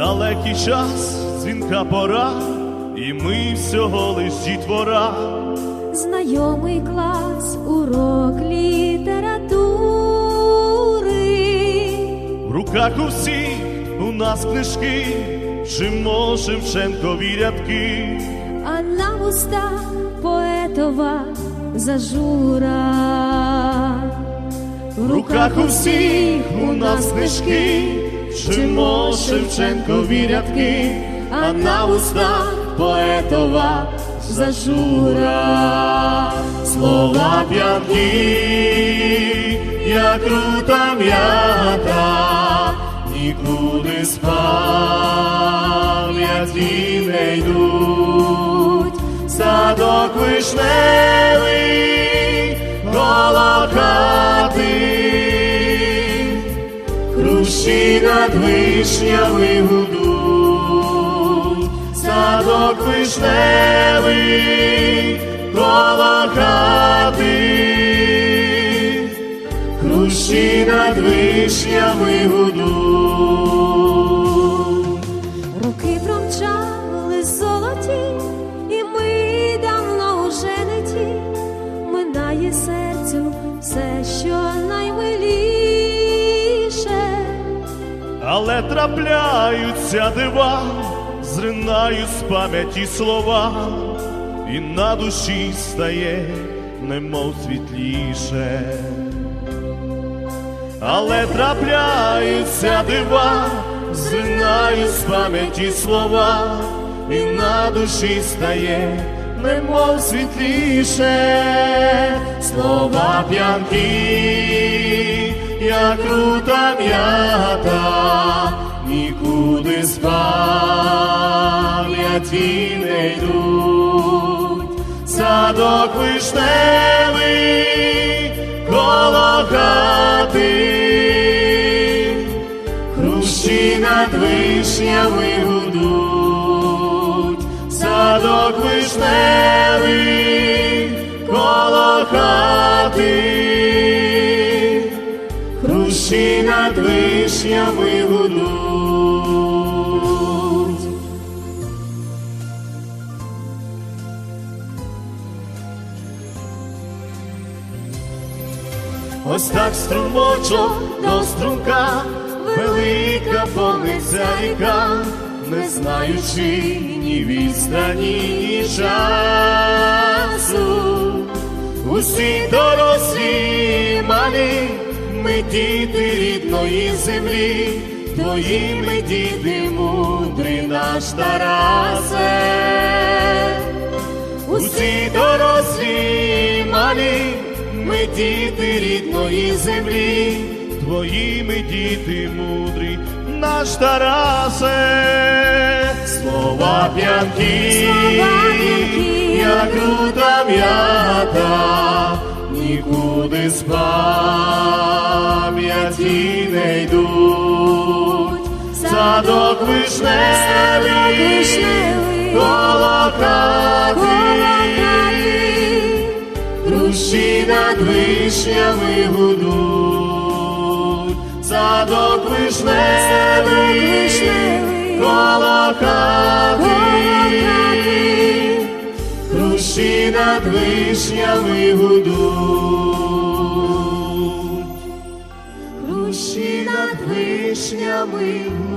далекий час, дзвінка пора, і ми всього лиш дітвора. Знайомий клас, урок літератури, В руках у всіх у нас книжки, вчимо Шевченкові рядки. а на вустах поетова зажура. В руках у всіх у нас книжки, вчимо Шевченкові рядки, а на устах поетова зажура. Слова п'янки, як крута м'ята, нікуди з пам'яті не йдуть. Садок вишневий, над вишнями гудуть, садок вишневий, коло хати, хрущі над вишнями гудуть. Роки промчали золоті, і ми давно уже не ті. Минає серцю все, що Але трапляються дива, зринають з пам'яті слова, і на душі стає, немов світліше. Але трапляються дива, зринають з пам'яті слова, і на душі стає, немов світліше, слова п'янки, як крута м'ята, садок вишневий коло хати, хрущі над вишнями гудуть, садок вишневий коло хати, хрущі над вишнями гудуть. Ось так струмочок до струмка, велика ріка, не знаючи ні відстані, ні часу. Усі дорослі малі, ми діти рідної землі, твої ми діти мудрі наш Тарасе. Ми діти рідної землі, твої ми діти мудрі, наш Тарасе, слова п'янки, як крута м'ята, нікуди з пам'яті не йдуть, садок вишневий, Садок Хрущі над вишнями гудуть, садок вишневий, коло хати, Хрущі над вишнями гудуть, Хрущі над вишнями гудуть.